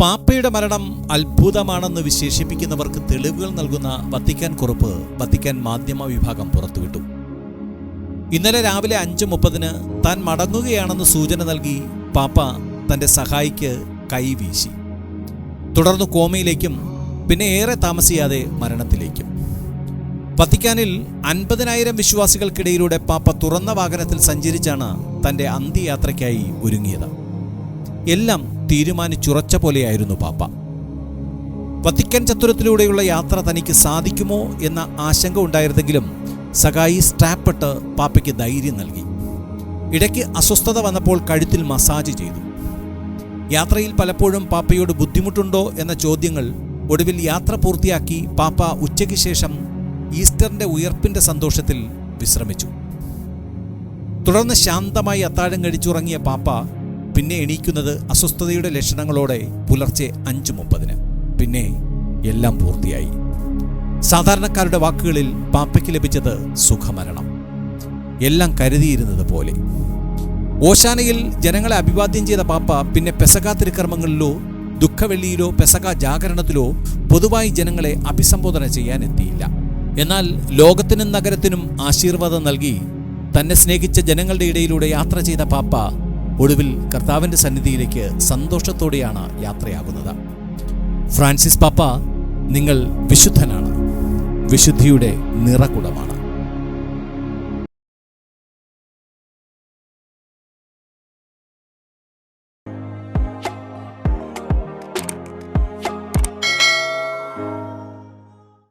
പാപ്പയുടെ മരണം അത്ഭുതമാണെന്ന് വിശേഷിപ്പിക്കുന്നവർക്ക് തെളിവുകൾ നൽകുന്ന വത്തിക്കാൻ കുറിപ്പ് വത്തിക്കാൻ മാധ്യമ വിഭാഗം പുറത്തുവിട്ടു. ഇന്നലെ രാവിലെ അഞ്ച് മുപ്പതിന് താൻ മടങ്ങുകയാണെന്ന് സൂചന നൽകി പാപ്പ തന്റെ സഹായിക്ക് കൈവീശി തുടർന്ന് കോമയിലേക്കും പിന്നെ ഏറെ താമസിയാതെ മരണത്തിലേക്കും. വത്തിക്കാനിൽ അൻപതിനായിരം വിശ്വാസികൾക്കിടയിലൂടെ പാപ്പ തുറന്ന വാഹനത്തിൽ സഞ്ചരിച്ചാണ് തന്റെ അന്ത്യയാത്രയ്ക്കായി ഒരുങ്ങിയത്. എല്ലാം തീരുമാനിച്ചുറച്ച പോലെയായിരുന്നു പാപ്പ. വത്തിക്കാൻ ചത്തുരത്തിലൂടെയുള്ള യാത്ര തനിക്ക് സാധിക്കുമോ എന്ന ആശങ്ക ഉണ്ടായിരുന്നെങ്കിലും സഖായി സ്ട്രാപ്പിട്ട് പാപ്പയ്ക്ക് ധൈര്യം നൽകി. ഇടയ്ക്ക് അസ്വസ്ഥത വന്നപ്പോൾ കഴുത്തിൽ മസാജ് ചെയ്തു. യാത്രയിൽ പലപ്പോഴും പാപ്പയോട് ബുദ്ധിമുട്ടുണ്ടോ എന്ന ചോദ്യങ്ങൾ ഒടുവിൽ യാത്ര പൂർത്തിയാക്കി പാപ്പ ഉച്ചയ്ക്ക് ശേഷം ഈസ്റ്ററിന്റെ ഉയർപ്പിന്റെ സന്തോഷത്തിൽ വിശ്രമിച്ചു. തുടർന്ന് ശാന്തമായി അത്താഴം കഴിച്ചുറങ്ങിയ പാപ്പ പിന്നെ എണീക്കുന്നത് അസ്വസ്ഥതയുടെ ലക്ഷണങ്ങളോടെ പുലർച്ചെ അഞ്ചു മുപ്പതിന്. പിന്നെ എല്ലാം പൂർത്തിയായി. സാധാരണക്കാരുടെ വാക്കുകളിൽ പാപ്പയ്ക്ക് ലഭിച്ചത് സുഖമരണം. എല്ലാം കരുതിയിരുന്നത് പോലെ. ഓശാനയിൽ ജനങ്ങളെ അഭിവാദ്യം ചെയ്ത പാപ്പ പിന്നെ പെസക തിരുക്കർമ്മങ്ങളിലോ ദുഃഖവെള്ളിയിലോ പെസക ജാഗരണത്തിലോ പൊതുവായി ജനങ്ങളെ അഭിസംബോധന ചെയ്യാൻ എത്തിയില്ല എന്നാൽ ലോകത്തിനും നഗരത്തിനും ആശീർവാദം നൽകി തന്നെ സ്നേഹിച്ച ജനങ്ങളുടെ ഇടയിലൂടെ യാത്ര ചെയ്ത പാപ്പ ഒടുവിൽ കർത്താവിന്റെ സന്നിധിയിലേക്ക് സന്തോഷത്തോടെയാണ് യാത്രയാകുന്നത്. ഫ്രാൻസിസ് പാപ്പ നിങ്ങൾ വിശുദ്ധനാണ്. വിശുദ്ധിയുടെ നിറകുടമാണ്.